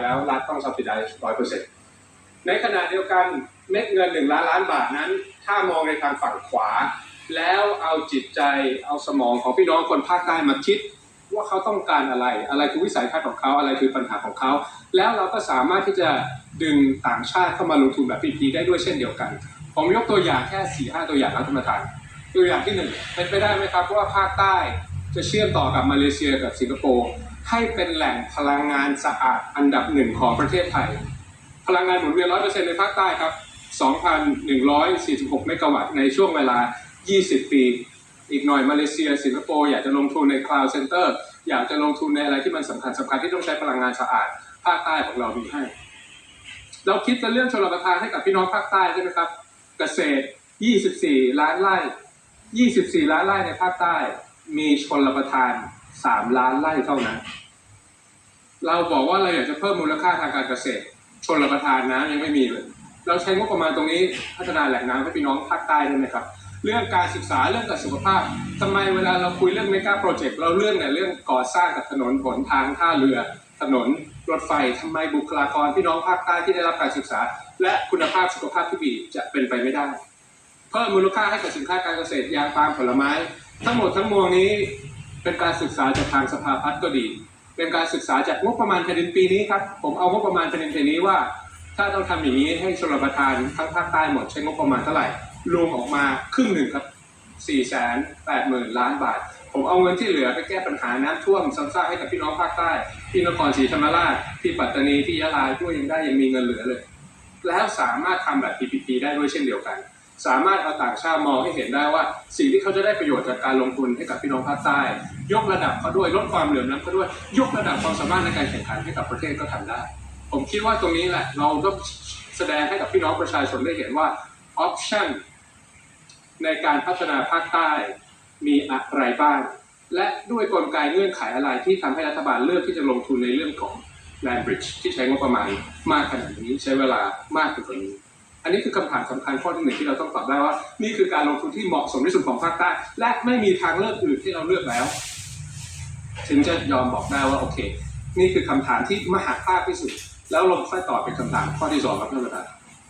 แล้วรัฐต้อง subsidize ร้อยเปอร์เซ็นต์ในขณะเดียวกันเม็ดเงินหนึ่งล้านล้านบาทนั้น ถ้ามองในทางฝั่งขวา แล้วเอาจิตใจเอาสมองของพี่น้องคนภาคใต้มาคิด ว่าเขาต้องการอะไร อะไรคือวิสัยทัศน์ของเขาอะไรคือปัญหาของเขา แล้วเราก็สามารถที่จะดึงต่างชาติเข้ามาลงทุนแบบพีได้ด้วยเช่นเดียวกัน ผมยกตัวอย่างแค่4ี่ห้าตัวอย่างนะท่านประธานตัวอย่างที่หนึ่งเป็นไปได้ไหมครับว่าภาคใต้จะเชื่อมต่อกับมาเลเซียกับสิงคโปร์ ให้เป็นแหล่งพลังงานสะอาดอันดับหนึ่งของประเทศไทย พลังงานหมุนเวียนร้อยเปอร์เซ็นต์ในภาคใต้ครับ 2,146 เมกะวัตต์ในช่วงเวลา 20 ปี อีกหน่อยมาเลเซีย สิงคโปร์อยากจะลงทุนใน cloud center อยากจะลงทุนในอะไรที่มันสำคัญสำคัญที่ต้องใช้พลังงานสะอาด ภาคใต้ของเรามีให้ เราคิดกันเรื่องชลประทานให้กับพี่น้องภาคใต้ใช่ไหมครับ เกษตร 24 ล้านไร่ 24 ล้านไร่ในภาคใต้มีชนประทาน 3ล้านไร่เท่านั้น เราบอกว่าเราอยากจะเพิ่มมูลค่าทางการเกษตร ชนประทานน้ำยังไม่มีเลย เราใช้งบประมาณตรงนี้พัฒนาแหล่งน้ำให้พี่น้องภาคใต้ได้ไหมครับ เรื่องการศึกษาเรื่องการสุขภาพทำไมเวลาเราคุยเรื่องเมกาโปรเจกต์เราเรื่องแต่เรื่องก่อสร้างกับถนนหนทางท่าเรือ ถนนรถไฟทำไมบุคลากรพี่น้องภาคใต้ที่ได้รับการศึกษา และคุณภาพสุขภาพที่ดีจะเป็นไปไม่ได้เพิ่มมูลค่าให้กับสินค้าการเกษตรยางปาล์มผลไม้ ทั้งหมดทั้งมวลนี้ เป็นการศึกษาจากทางสภาพัฒน์ก็ดี เป็นการศึกษาจากงบประมาณแผ่นดินปีนี้ครับ ผมเอางบประมาณแผ่นดินปีนี้ว่า ถ้าต้องทำอย่างนี้ให้ชลประทานทั้งภาคใต้หมดใช้งบประมาณเท่าไหร่ รวมออกมาครึ่งหนึ่งครับ4 8 0 0 0 0ล้านบาท ผมเอาเงินที่เหลือไปแก้ปัญหาน้ำท่วมซ้ำซากให้กับพี่น้องภาคใต้ ที่นครศรีธรรมราช ที่ปัตตานี ที่ยะลาด้วยยังได้ยังมีเงินเหลือเลย แล้วสามารถทำแบบ PPP ได้ด้วยเช่นเดียวกัน สามารถเอาต่างชาติมองให้เห็นได้ว่า สิ่งที่เขาจะได้ประโยชน์จากการลงทุนให้กับพี่น้องภาคใต้ ยกระดับเขาด้วยลดความเหลื่อมล้ำเขาด้วย ยกระดับความสามารถในการแข่งขันให้กับประเทศก็ทำได้ ผมคิดว่าตรงนี้แหละเราต้องแสดงให้กับพี่น้องประชาชนได้เห็นว่า option ในการพัฒนาภาคใต้มีอะไรบ้าง และด้วยกลไกเงื่อนไขอะไรที่ทำให้รัฐบาลเลือกที่จะลงทุนในเรื่องของ land bridge ที่ใช้งบประมาณมากขนาดนี้ใช้เวลามากกว่านี้ อันนี้คือคำถามสำคัญข้อที่หนึ่งที่เราต้องตอบได้ว่า นี่คือการลงทุนที่เหมาะสมที่สุดของภาคใต้ และไม่มีทางเลือกอื่นที่เราเลือกแล้ว ถึงจะยอมบอกได้ว่าโอเค นี่คือคำถามที่มหาภาคที่สุด แล้วลงค่อยตอบเป็นคำถามข้อที่สองครับท่านประธาน